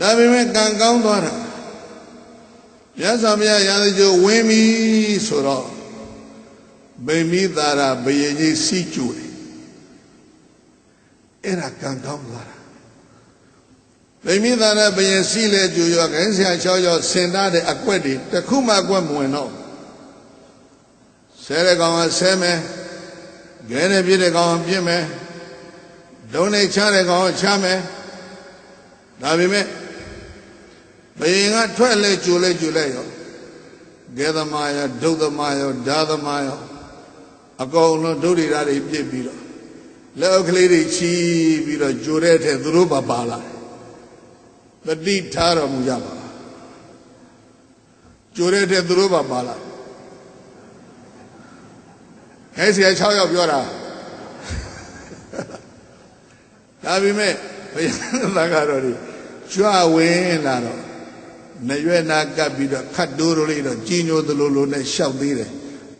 ဒါပေမဲ့ကံကောင်းသွားတာမြတ်စွာဘုရားရာဇကြိုဝင်းပြီဆိုတော့ဗိမိသာရဘယင်ကြီးစီးကျူတယ်အဲ့ဒါကံကောင်းသွားတာဗိမိသာရဘယင်စီးလေကျူရောခိုင်းဆရာ၆ယောက်ဆင်ထားတဲ့အကွက်တွေတစ်ခုမှအကွက်မဝင်တော့ဆဲတဲ့ကောင်ကဆဲမယ်ခဲနဲ့ပြည့်တဲ့ကောင်ကပြည့်မယ်ဒုံနဲ့ချတဲ့ကောင်ကချမယ်ဒါပေမဲ့ ဘယင်ကထွက်လဲကျူလဲကျူလဲရောဂေသမာယဒုတ်သမာယဓာသမာယအကုန်လုံးဒုဋ္ဌိဓာတ်တွေပြစ်ပြီးတော့လက်အုပ်ကလေးတွေချီးပြီးတော့ကျိုတဲ့ထဲသူတို့ပါပါလာတယ်တတိထားတော်မူကြပါကျိုတဲ့ထဲသူတို့ပါပါလာဟဲ့ဆရာ6ယောက်ပြောတာဒါပေမဲ့ဘုရားသခင်တော်တွေကြွဝင်လာတော့ နရွက်နာကပ်ပြီးတော့ခတ်တိုးတို့လေးတော့ကြီးညိုသလိုလိုနဲ့ရှောက်သေးတယ်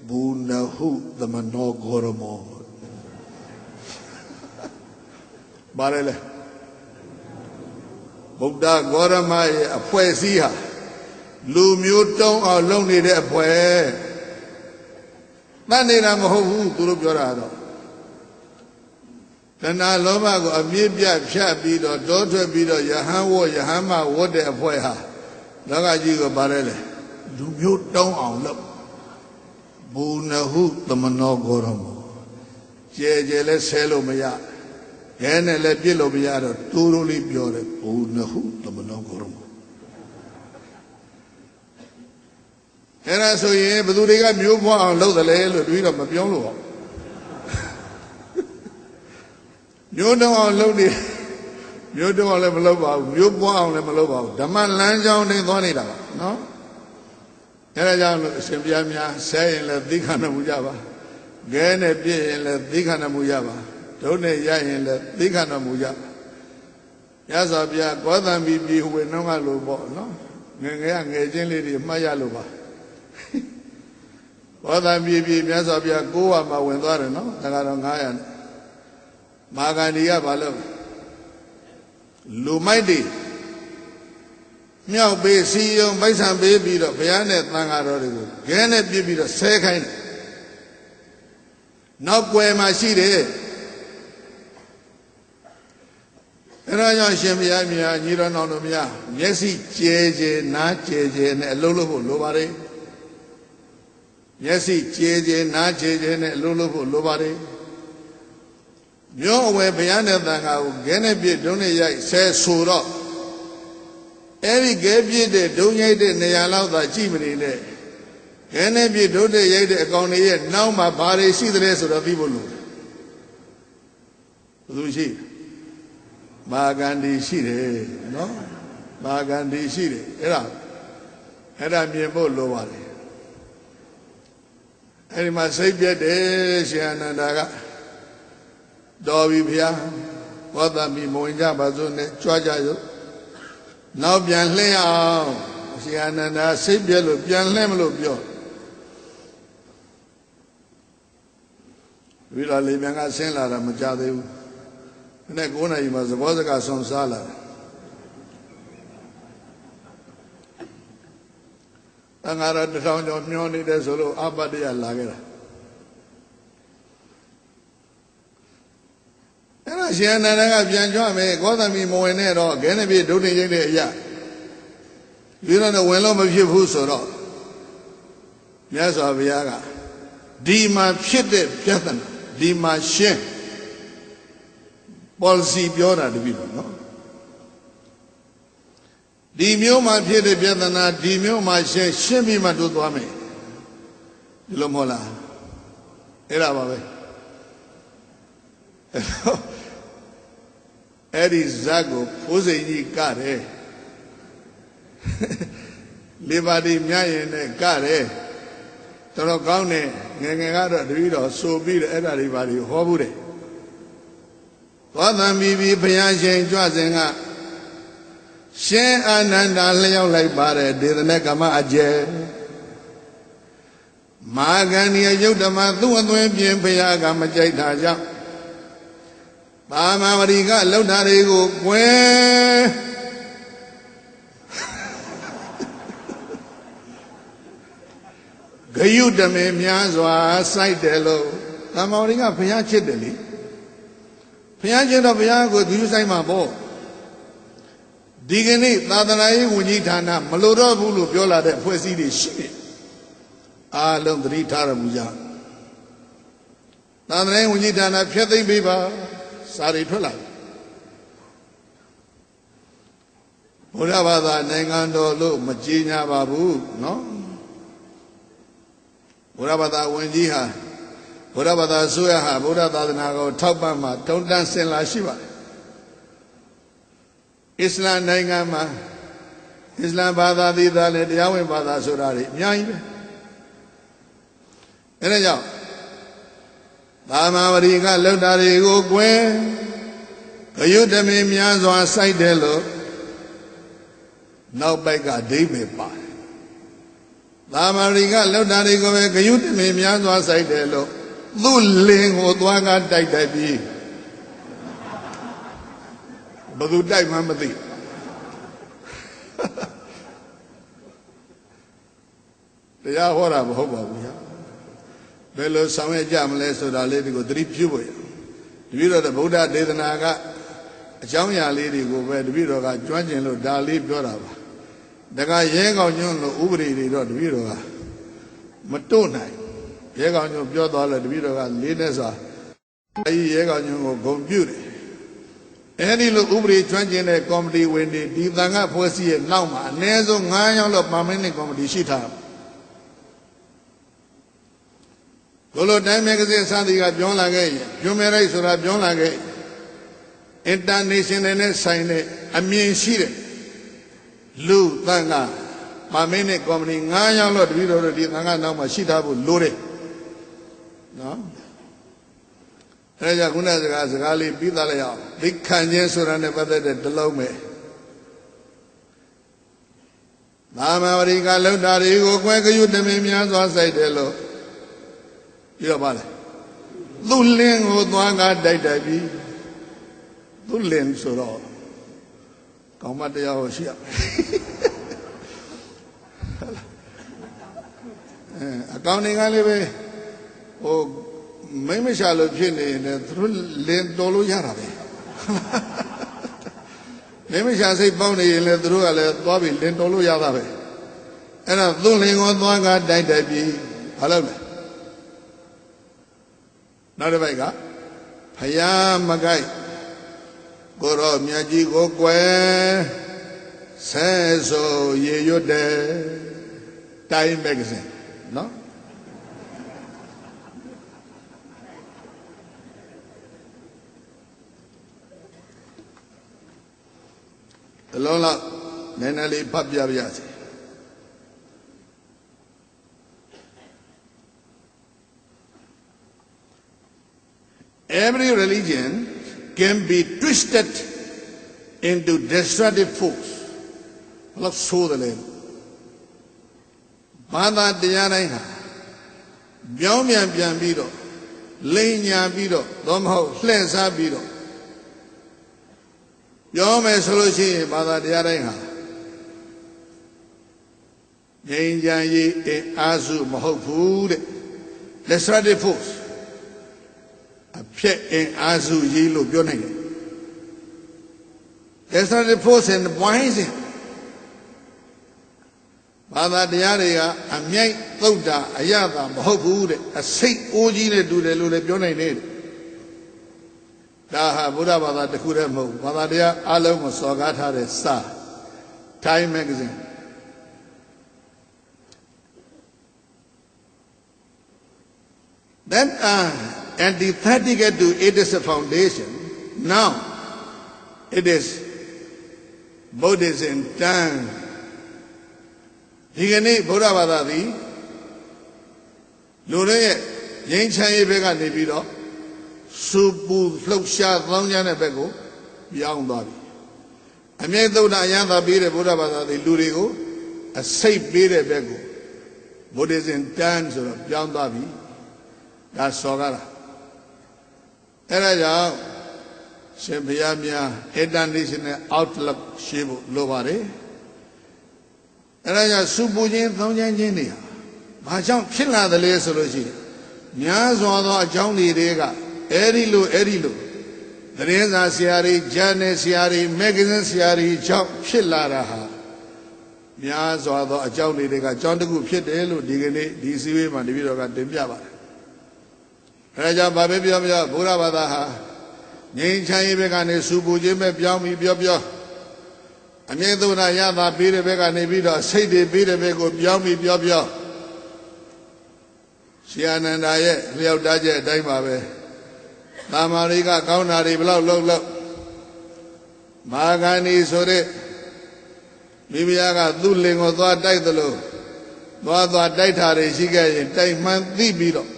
ဘူနဟုသမနောဂောရမောဘာလဲလဲဗုဒ္ဓဂောရမရဲ့အဖွဲ့အစည်းဟာလူမျိုးတုံးအောင်လုပ်နေတဲ့အဖွဲ့တတ်နေတာမဟုတ်ဘူးသူတို့ပြောတာတော့တဏှာလောဘကိုအမြင့်ပြတ်ဖြတ်ပြီးတော့တောထွက်ပြီးတော့ယဟန်ဝတ်ယဟန်မဝတ်တဲ့အဖွဲ့ဟာ လောကကြီးကိုပါတယ်လေလူမျိုးတောင်းအောင်လုပ်ဘူနဟုသမနောဂောရမောကျဲကျဲလဲဆဲလို့မရခဲနဲ့လည်းပြစ်လို့မရတော့တိုးတိုးလေးပြောတယ်ဘူနဟုသမနောဂောရမောအဲ့ဒါဆိုရင်ဘသူတွေကမျိုးဖွားအောင်လုပ်တယ်လေလို့တွေးတော့မပြောလို့ပါမျိုးတောင်းအောင်လုပ်နေမျိုးတောင်း အောင်လည်းမလုပ်ပါဘူးမျိုးပွားအောင်လည်းမလုပ်ပါဘူးဓမ္မလမ်းကြောင်းနဲ့သွားနေတာပါနော်အဲဒါကြောင့်လို့အရှင်ဘုရားများဆဲရင်လည်းသိခဏမှုကြပါခဲနဲ့ပြည့်ရင်လည်းသိခဏမှုကြပါဒုနဲ့ရရင်လည်းသိခဏမှုကြပါရသော်ဘုရားကောသံပြီးပြီးဝေနှောင်းကလို့ပေါ့နော်ငယ်ငယ်ငယ်ချင်းလေးတွေမှတ်ရလို့ပါဘောဓံပြည်ပြည်မြတ်စွာဘုရားကိုးဝါမှာဝင်သွားတယ်နော်တခါတော့900နဲ့မာဂန္ဒီကဘာလို့ လူမိုက်တွေမြောက်ပေးစီယုံပိုက်ဆံပေးပြီးတော့ဘုရားနဲ့သံဃာတော်တွေကိုခဲနဲ့ပြစ်ပြီးတော့ဆဲခိုင်းတယ်နောက်ွယ်မှာရှိတယ်အဲဒါကြောင့်ရှင်ဘုရားမြတ်ညီတော်တော်တို့များမျက်စိကျဲကျဲနားကျဲကျဲနဲ့အလုံးလို့ဖို့လိုပါတယ်မျက်စိကျဲကျဲနားကျဲကျဲနဲ့အလုံးလို့ဖို့လိုပါတယ် မျိုးအဝယ်ဘုရားနဲ့တန်ခါကိုခဲနဲ့ပြစ်ဒုံးနဲ့ရိုက်ဆဲဆိုတော့အဲ့ဒီခဲပြစ်တဲ့ဒုံးရိုက်တဲ့နေရာလောက်သာကြည့်မနေနဲ့ခဲနဲ့ပြစ်ဒုံးနဲ့ရိုက်တဲ့အကောင်တွေရဲ့နောက်မှာဘာတွေရှိသလဲဆိုတော့သိဖို့လိုတယ်ဘယ်သူရှိမာဂန္ဒီရှိတယ်နော်မာဂန္ဒီရှိတယ်အဲ့ဒါအဲ့ဒါမြင်ဖို့လိုပါတယ်အဲ့ဒီမှာစိတ်ပြက်တယ်ရှင်အနန္ဒာက တော်ပြီဖျားဘောသမီမဝင်ကြပါစို့နဲ့ကြွားကြရုပ်နောက်ပြန်လှည့်အောင်ရှင်အနန္ဒာစိတ်ပြက်လို့ပြန်လှည့်မလို့ပြောဝိလာလေးမြန်ကဆင်းလာတာမကြသေးဘူးနဲ့9နာရီမှာသဘောစကားဆုံးစားလာတယ်အငါရတထောင်ကျော်မျောနေတယ်ဆိုလို့အပတ္တရလာခဲ့တာအဲ့ဒါ ရှင်အနန္ဒကပြန်ကြွမယ်ကောသမီမဝင်နဲ့တော့ခဲနေပြီဒုတိယရိတ်တဲ့အရာဒီတော့ဝင်လို့မဖြစ်ဘူးဆိုတော့မြတ်စွာဘုရားကဒီမှာဖြစ်တဲ့ပြဿနာဒီမှာရှင်း policy ပြောတာတပည့်တော်နော်ဒီမျိုးမှာဖြစ်တဲ့ပြဿနာဒီမျိုးမှာရှင်းရှင်းပြီးမှတို့သွားမယ်ဒီလိုမဟုတ်လားအဲ့ဒါပါပဲ အဲ့ဒီဇက်ကိုဖိုးစိန်ကြီးကတယ်လေပါတီမြရင်နဲ့ကတယ်တော်တော်ကောင်းတယ်ငယ်ငယ်ကတော့တပည့်တော်ဆိုပြီးတော့အဲ့ဒါတွေပါတွေဟောဘူးတယ်သောသံဘီဘီဘုရားရှင်ကြွစဉ်ကရှင်အာနန္ဒာလျှောက်လိုက်ပါတယ်ဒေသနကမအကျယ်မာဂန္ဒီယုတ်ဓမ္မသူ့အသွင်ပြင်ဘုရားကမကြိုက်တာကြောင့် ဘာမာဝရီကလှုပ်တာတွေကိုကွယ်ဂယုတမေများစွာစိုက်တယ်လို့ဘာမာဝရီကဘုရားချစ်တယ်လေဘုရားချစ်တော့ဘုရားကိုသူယူဆိုင်မှာပေါ့ဒီကနေ့သာသနာရေးဝန်ကြီးဌာနမလိုတော့ဘူးလို့ပြောလာတဲ့အဖွဲ့အစည်းတွေရှိတယ်အားလုံးသတိထားရမှုကြသာသနာရေးဝန်ကြီးဌာနဖျက်သိမ်းပေးပါ စာတွေထွက်လာဘုရားဘာသာနိုင်ငံတော်လို့မကြေညာပါဘူးเนาะဘုရားဘာသာဝင်ကြီးဟာဘုရားဘာသာဆိုရဟာဘုရားသာသနာကိုထောက်ပံ့မှာတုံ့တန်းစင်လာရှိပါတယ်အစ္စလာမ်နိုင်ငံမှာအစ္စလာမ်ဘာသာသီးသားနဲ့တရားဝင်ဘာသာဆိုတာတွေအများကြီးပဲအဲဒါကြောင့် သာမဝရီကလှုပ်တာတွေကိုကွယ်ဂယုတမေများစွာစိုက်တယ်လို့နောက်ပိုက်ကဒိဗေပါတယ်သာမဝရီကလှုပ်တာတွေကိုပဲဂယုတမေများစွာစိုက်တယ်လို့သူ့လင်ကိုသွားကတိုက်တိုက်ပြီးဘယ်သူတိုက်မှမသိတရားဟောတာမဟုတ်ပါဘူးညာ ဘယ်လိုဆောင်ရွက်ကြမလဲဆိုတာလေးဒီကိုသတိပြုဖို့ရတပည့်တော်တဲ့ဗုဒ္ဓဒေသနာကအကြောင်းအရာလေးတွေကိုပဲတပည့်တော်ကကျွမ်းကျင်လို့ဒါလေးပြောတာပါတခါရဲကောင်ညွန့်လို့ဥပဒေတွေတော့တပည့်တော်ကမတွန့်နိုင်ရဲကောင်ညွန့်ပြောသွားလို့တပည့်တော်ကလေးနဲ့စွာအဲဒီရဲကောင်ညွန့်ကိုဂုံပြုတယ်အဲဒီလိုဥပဒေကျွမ်းကျင်တဲ့ကော်မတီဝင်တွေဒီသံဃာဖွဲ့စည်းရဲ့နောက်မှာအနည်းဆုံး9ယောက်လောက်ပါမင်းနဲ့ကော်မတီရှိထား တယ်ဘလို့တိုင်းမဲကစစသည်ကပြောလာခဲ့ရင်ကျွမဲလိုက်ဆိုတာပြောလာခဲ့အင်တာနေရှင်နယ်နဲ့ဆိုင်တဲ့အမြင်ရှိတဲ့လူသံဃာပါမင်းနဲ့ကော်မတီ9ယောက်လောက်တပည့်တော်တို့ဒီသံဃာနောက်မှာရှိထားဖို့လိုတယ်နော်အဲကြောင့်ခုနစကားစကားလေးပြီးသားလိုက်အောင်ဒီခံခြင်းဆိုတာနဲ့ပတ်သက်တဲ့တလုံးပဲသာမဝရိကလှုပ်တာတွေကိုကွဲကယုတမင်းများစွာစိုက်တယ်လို့ ပြီးတော့ပါလေသူ့လင်းကိုသွားကားတိုက်တိုက်ပြီးသူ့လင်းဆိုတော့ကောင်းမတရားကိုရှိရမယ်အဲအကောင်းတွေကလေးပဲဟိုမိမရှာလို့ဖြစ်နေရင်သူတို့လင်းတော်လို့ရတာပဲမိမရှာစိတ်ပေါက်နေရင်လည်းသူတို့ကလည်းသွားပြီးလင်းတော်လို့ရတာပဲအဲ့ဒါသူ့လင်းကိုသွားကားတိုက်တိုက်ပြီးဘာလုပ်လဲ နောက်တစ်ပိုက်ကဖယားမကိုက်ကိုရောမြတ်ကြီးကိုကွယ်ဆဲဆိုရေရွတ်တယ်တိုင်းမဂ္ဂဇင်းနော်အလုံးလောက်နည်းနည်းလေးဖတ်ပြပြစီ Every religion can be twisted into destructive force. ဘလို့ဆိုတယ်လဲဘာသာတရားတိုင်းဟာပြောင်းပြန်ပြန်ပြီးတော့လိန်ညာပြီးတော့သောမဟုတ်လှည့်စားပြီးတော့ပြောမယ်ဆိုလို့ရှိရင်ဘာသာတရားတိုင်းဟာငြိမ်းချမ်းရေးအင်အားစုမဟုတ်ဘူးတဲ့ destructive force အဖြစ်အင်အားစုကြီးလို့ပြောနိုင်တယ် destructive force and poison ဘာသာတရားတွေကအမြိုက်သုတ်တာအရသာမဟုတ်ဘူးတဲ့အစိတ်အိုးကြီးနဲ့တူတယ်လို့လည်းပြောနိုင်တယ်ဒါဟာဗုဒ္ဓဘာသာတစ်ခုတည်းမဟုတ်ဘာသာတရားအလုံးကိုစော်ကားထားတဲ့စာ Time magazine that are antithetical to it is a foundation now it is Buddhism done ဒီကနေ့ဗုဒ္ဓဘာသာသည်လူတွေရဲ့ငြိမ်းချမ်းရေးဘက်ကနေပြီးတော့စူပူလှုပ်ရှားသောင်းကျမ်းတဲ့ဘက်ကိုပြောင်းသွားပြီအမြဲသုဒ္ဓအယံသာပေးတဲ့ဗုဒ္ဓဘာသာသည်လူတွေကိုအစိတ်ပေးတဲ့ဘက်ကိုဗုဒ္ဓဇင်တန်ဆိုတော့ပြောင်းသွားပြီဒါစော်ကားတာ အဲ့ဒါကြောင့်ရှင်ဘုရားများ international outlook ရှိဖို့လိုပါတယ်အဲ့ဒါကြောင့်စူပူခြင်းသောင်းကျမ်းခြင်းတွေဟာဘာကြောင့်ဖြစ်လာတယ်လဲဆိုလို့ရှိရင်များစွာသောအကြောင်းတွေတွေကအဲ့ဒီလိုအဲ့ဒီလိုသတင်းစာဆရာတွေဂျာနယ်ဆရာတွေမဂ္ဂဇင်းဆရာတွေကြောင့်ဖြစ်လာတာဟာများစွာသောအကြောင်းတွေကအကြောင်းတစ်ခုဖြစ်တယ်လို့ဒီကနေ့ဒီစည်းဝေးမှာတပည့်တော်ကတင်ပြပါတယ် အဲဒါကြောင့်ဘာပဲပြောပြောဘုရားဘာသာဟာငြိမ်းချမ်းရေးဘက်ကနေစူပူခြင်းပဲပြောင်းပြီးပြောပြောအမြဲတမ်းရတာပေးတဲ့ဘက်ကနေပြီးတော့စိတ်တွေပေးတဲ့ဘက်ကိုပြောင်းပြီးပြောပြောရှင်အာနန္ဒာရဲ့လျောက်တားချက်အတိုင်းပါပဲတာမာရိကကောင်းတာတွေဘလောက်လောက်လောက်မာဂန္ဒီဆိုတဲ့မိဖုရားကသူ့လင်ကိုသွားတိုက်သလိုသွားသွားတိုက်တာတွေရှိခဲ့ရင်တိုက်မှန်သိပြီးတော့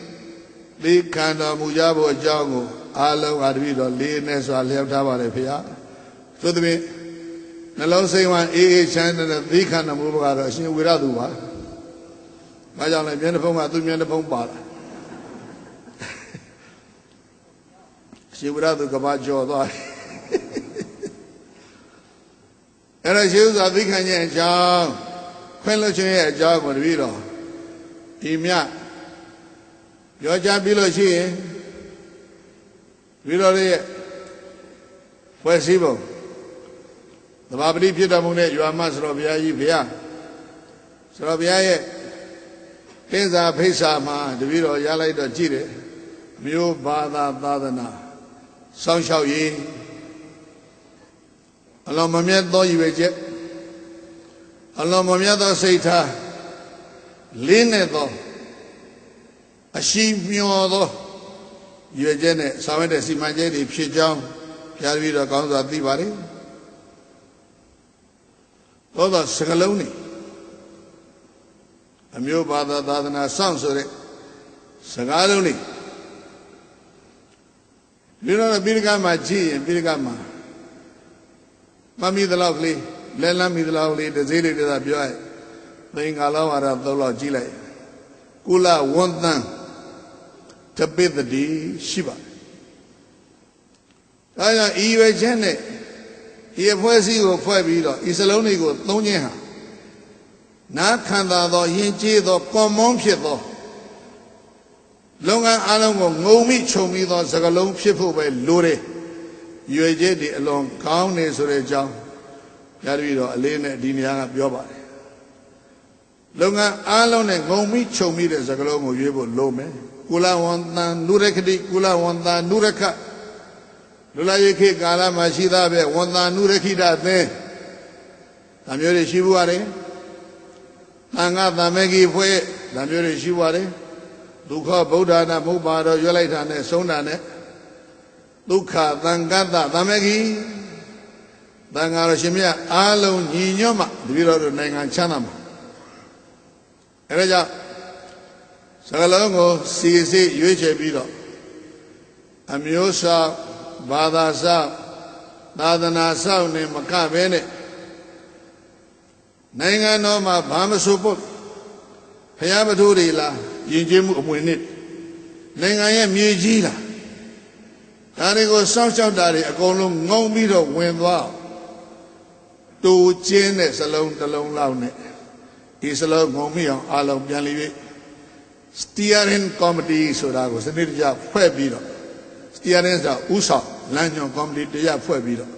ဒီခံတော်မူကြဖို့အကြောင်းကိုအားလုံးအားတပြီးတော့လေးနဲ့စွာလျောက်ထားပါတယ်ဖေဟာသို့သဖြင့်နှလုံးစိမ်ဝအေးအေးချမ်းတဲ့သိခံတော်မူဘကတော့အရှင်ဝေရသူပါ။ဘာကြောင့်လဲမျက်နှာဖုံးကသူ့မျက်နှာဖုံးပါလား။ရှင်ဝေရသူကဘာကြော်သွားတယ်။အဲ့တော့ရှိဥစွာသိခံခြင်းအကြောင်းခွင့်လွှတ်ခြင်းရဲ့အကြောင်းကိုတပည့်တော်ဒီမြ ပြောကြပြီးလို့ရှိရင်ပြီးတော့ရဲ့ဖွဲ့စည်းပုံသဘာပတိဖြစ်တော်မူတဲ့ရွာမဆိုတော်ဘုရားကြီးဘုရားဆိုတော်ဘုရားရဲ့တင်းစာဖိတ်စာမှာတပည့်တော်ရလိုက်တော့ကြည့်တယ်မျိုးဘာသာသာသနာစောင့်ရှောက်ရေးအလုံးမမြတ်သောရည်ရွယ်ချက်အလုံးမမြတ်သောစိတ်ထားလင်းနေသော အရှိမျောသောရွယ်ချက်နဲ့ဆောင်ရွက်တဲ့စီမံချက်တွေဖြစ်ကြောင်းဘုရားပြီးတော့ကောင်းစွာသိပါတယ်သောသောစကလုံးနေအမျိုးဘာသာသာသနာစောင့်ဆိုတဲ့စကားလုံးနေဒီတော့ပိဋကမှာကြည့်ရင်ပိဋကမှာမမီသလောက်ကလေးလဲလမ်းမီသလောက်ကလေးတစ်စေးလေးတည်းသာပြောရသင်္ကာလောဝါဒသုံးလောက်ကြည့်လိုက်ကုလဝန္တန် တပိတ္တိရှိပါတယ်ဒါကြောင့်ဤရွယ်ချက်နဲ့ဒီအဖွဲ့အစည်းကိုဖွဲ့ပြီးတော့ဤစလုံးတွေကိုသုံးခြင်းဟာနာခံသာသောယဉ်ကျေးသောကွန်မွန်ဖြစ်သောလုပ်ငန်းအလုံးကိုငုံမိခြုံပြီးသောစကလုံးဖြစ်ဖို့ပဲလိုတယ်ရွယ်ချက်တွေအလွန်ကောင်းနေဆိုတဲ့အကြောင်းရပြီးတော့အလေးနဲ့ဒီနေရာကပြောပါတယ်လုပ်ငန်းအလုံးနဲ့ငုံမိခြုံမိတဲ့စကလုံးကိုရွေးဖို့လိုမယ် ကုလဝန္တန်နုရခတိကုလဝန္တန်နုရခလူလာရိခေကာလမှာရှိသားပဲဝန္တန်နုရခိတသင်ဒါမျိုးတွေရှိဘူးပါတယ်သံဃာသမဂီဖွဲ့ဒါမျိုးတွေရှိပါတယ်ဒုက္ခဗုဒ္ဓနာမုပ္ပါတော့ရွတ်လိုက်တာနဲ့ဆုံးတာနဲ့ဒုက္ခသံဃတသမဂီသံဃာတော်ရှင်မြတ်အားလုံးညီညွတ်မှတပည့်တော်တို့နိုင်ငံချမ်းသာမှာအဲဒါကြောင့် စကလုံးကိုစီစီရွေးချယ်ပြီးတော့အမျိုးဆောင်ဘာသာဆောင်သာသနာဆောင်နဲ့မကဘဲနဲ့နိုင်ငံတော်မှာဘာမဆိုဖို့ဖျားပထိုးတွေလားယဉ်ကျေးမှုအမွေနှစ်နိုင်ငံရဲ့မြေကြီးလားဒါတွေကိုစောင့်ရှောက်တာတွေအကုန်လုံးငုံပြီးတော့ဝင်သွားတူကျင်းတဲ့စလုံးတစ်လုံးလောက်နဲ့ဒီစလုံးငုံမိအောင်အလုံးပြန်လီ၍ steering committee ဆိုတာကိုစနစ်တကျဖွဲ့ပြီးတော့ steering ဆိုတာဥဆောင်လမ်းညွှန် committee တရားဖွဲ့ပြီးတော့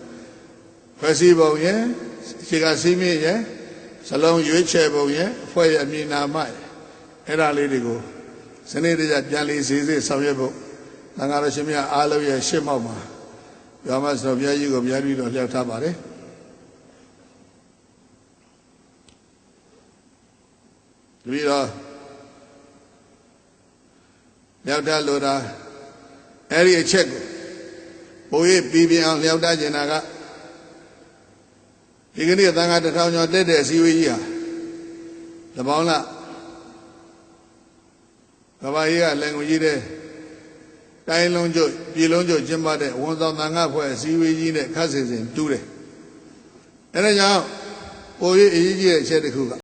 ဖွဲ့စည်းပုံရဲ့ခြေကစီးမြင့်ရဲ့စလုံးရွေးချယ်ပုံရဲ့အဖွဲ့ရဲ့အမည်နာမရဲ့အဲ့ဒါလေးတွေကိုစနစ်တကျပြန်လည်စီစစ်ဆောင်ရွက်ဖို့သံဃာတော်ရှင်များအားလုံးရဲ့ရှေ့မှောက်မှာပြောမဆိုဘုရားကြီးကိုဘုရားပြီးတော့လျှောက်ထားပါတယ်တပည့်တော် လျှောက်ထားလိုတာအဲ့ဒီအချက်ကိုပို၍ပြီးပြအောင်လျှောက်ထားကျင်တာကဒီကနေ့သံဃာတထောင်ကျော်တက်တဲ့အစည်းအဝေးကြီးဟာတပေါင်းလားကဘာကြီးကလည်းငွေကြီးတဲ့တိုင်းလုံးကျုပ်ပြည်လုံးကျုပ်ကျင်းပတဲ့ဝန်ဆောင်သံဃာဖွဲ့အစည်းအဝေးကြီးနဲ့ခတ်စင်စင်တူးတယ်အဲဒါကြောင့်ပို၍အရေးကြီးတဲ့အချက်တစ်ခုက